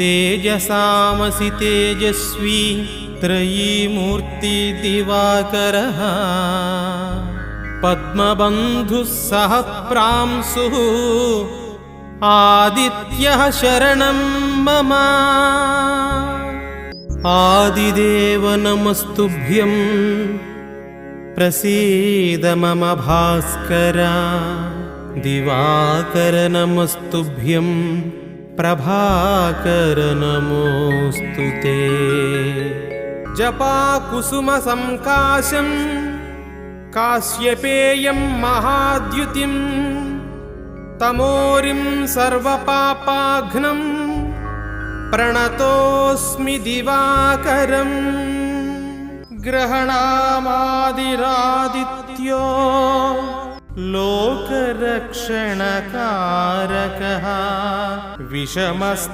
तेजसामसि तेजस्वी त्रयीमूर्तिदिवाकरः। प्रांशुः आदित्यः शरणं मम। आदिदेव नमस्तुभ्यं प्रसीद मम भास्कर। दिवाकर नमस्तुभ्यं प्रभाकर नमोऽस्तु ते। जपाकुसुमसङ्काशं काश्यपेयं महाद्युतिं तमोरिं सर्वपापाघ्नं प्रणतोऽस्मि दिवाकरम्। ग्रहणामादिरादित्यो लोकरक्षणकारकः વિષમસ્ત